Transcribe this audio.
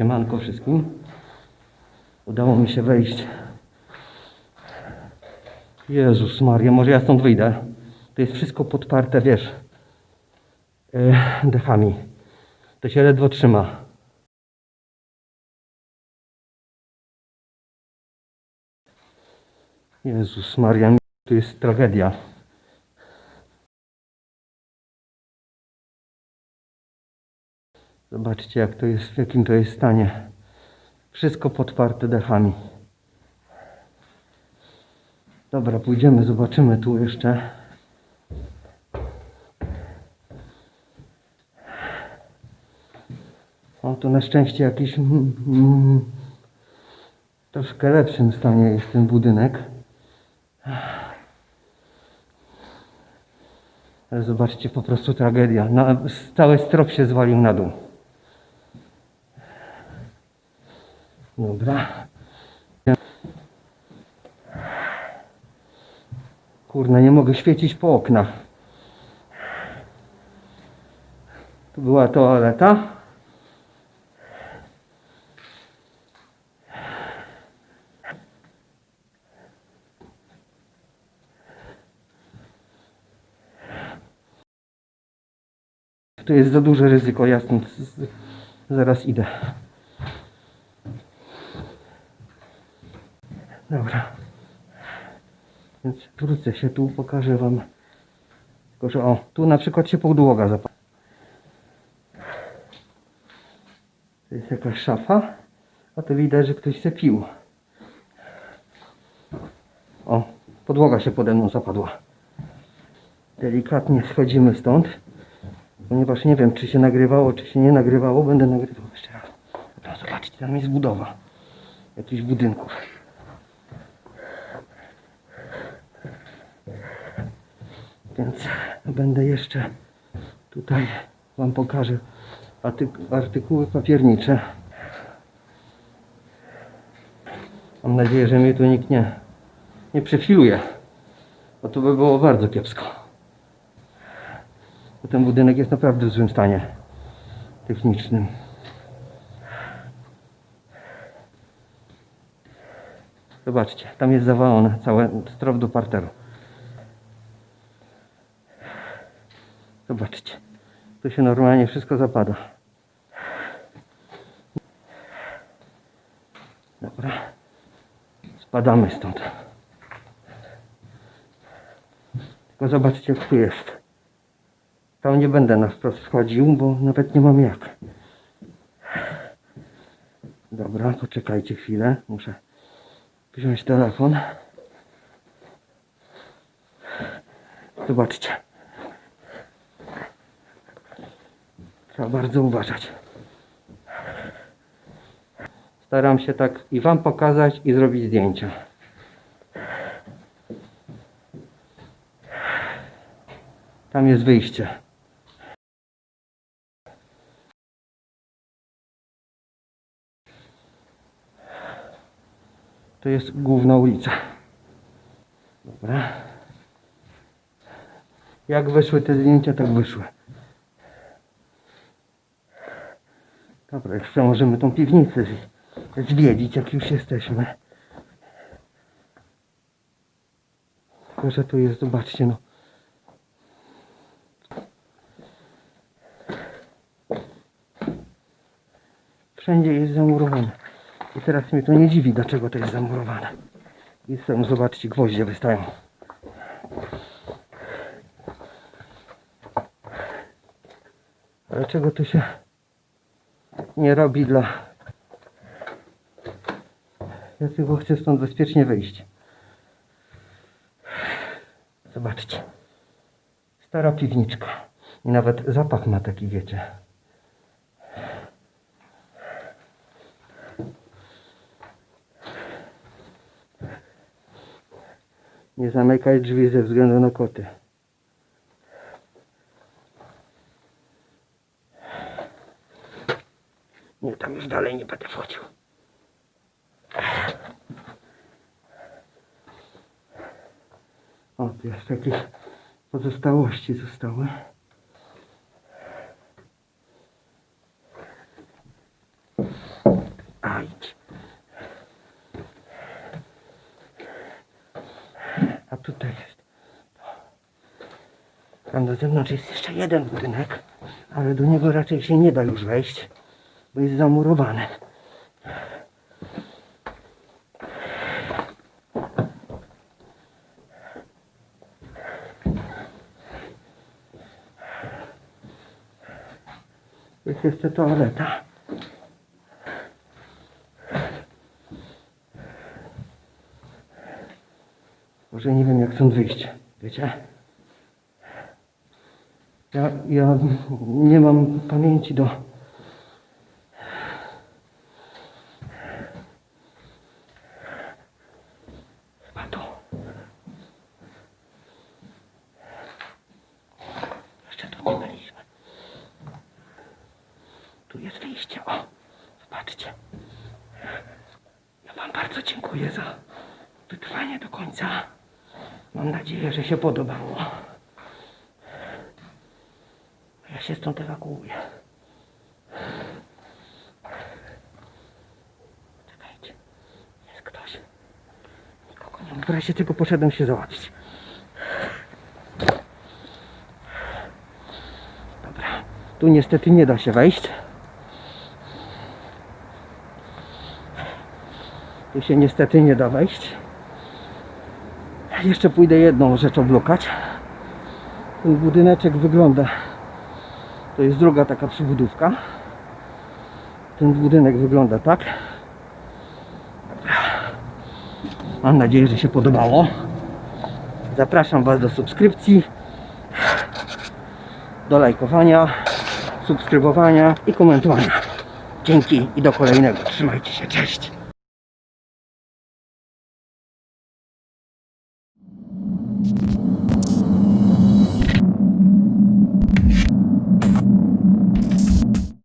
Siemanko wszystkim. Udało mi się wejść. Jezus Maria, może ja stąd wyjdę. To jest wszystko podparte, wiesz, yy, dechami. To się ledwo trzyma. Jezus Maria, to jest tragedia. Zobaczcie, jak to jest, w jakim to jest stanie. Wszystko podparte dechami. Dobra, pójdziemy, zobaczymy tu jeszcze. O, to na szczęście jakiś mm, mm, troszkę lepszym stanie jest ten budynek. Ale zobaczcie, po prostu tragedia. Na, cały strop się zwalił na dół. Dobra. Kurna, nie mogę świecić po oknach. Tu była toaleta. To jest za duże ryzyko, ja stąd z- zaraz idę. Dobra. Więc wrócę się tu, pokażę wam. Tylko, że o, tu na przykład się podłoga zapadła. To jest jakaś szafa, a to widać, że ktoś se pił. O, podłoga się pode mną zapadła. Delikatnie schodzimy stąd, ponieważ nie wiem, czy się nagrywało, czy się nie nagrywało. Będę nagrywał jeszcze raz. Zobaczcie, tam jest budowa jakichś budynków. Więc będę jeszcze tutaj Wam pokażę artyk- artykuły papiernicze. Mam nadzieję, że mnie tu nikt nie, nie przefiluje, bo to by było bardzo kiepsko. Bo ten budynek jest naprawdę w złym stanie technicznym. Zobaczcie, tam jest zawalone całe strop do parteru. Zobaczcie. Tu się normalnie wszystko zapada. Dobra. Spadamy stąd. Tylko zobaczcie, jak tu jest. Tam nie będę na wprost wchodził, bo nawet nie mam jak. Dobra, poczekajcie chwilę. Muszę wziąć telefon. Zobaczcie. Trzeba bardzo uważać. Staram się tak i Wam pokazać i zrobić zdjęcia. Tam jest wyjście. To jest główna ulica. Dobra. Jak wyszły te zdjęcia, tak wyszły. Dobra, jeszcze możemy tą piwnicę zwiedzić, jak już jesteśmy. Tylko, że tu jest, zobaczcie, no. Wszędzie jest zamurowane. I teraz mnie to nie dziwi, dlaczego to jest zamurowane. I są, zobaczcie, gwoździe wystają. Ale czego tu się nie robi dla... Ja tylko chcę stąd bezpiecznie wyjść. Zobaczcie. Stara piwniczka. I nawet zapach ma taki, wiecie. Nie zamykaj drzwi ze względu na koty. Nie, tam już dalej nie będę wchodził. O, tu jeszcze jakieś pozostałości zostały. A. A tutaj jest. Tam do zewnątrz jest jeszcze jeden budynek, ale do niego raczej się nie da już wejść bo jest zamurowany. Jest jeszcze toaleta. Może nie wiem jak stąd wyjść, wiecie? Ja, ja nie mam pamięci do... Chyba tu. Jeszcze tu nie byliśmy. Tu jest wyjście. O, zobaczcie. Ja Wam bardzo dziękuję za wytrwanie do końca. Mam nadzieję, że się podobało. Ja się stąd ewakuuję. Czekajcie. Jest ktoś. Nikogo nie ma. W razie tylko poszedłem się załatwić. Dobra. Tu niestety nie da się wejść. Tu się niestety nie da wejść. Jeszcze pójdę jedną rzecz oblokać. Ten budyneczek wygląda. To jest druga taka przybudówka. Ten budynek wygląda tak. Mam nadzieję, że się podobało. Zapraszam Was do subskrypcji, do lajkowania, subskrybowania i komentowania. Dzięki i do kolejnego. Trzymajcie się, cześć.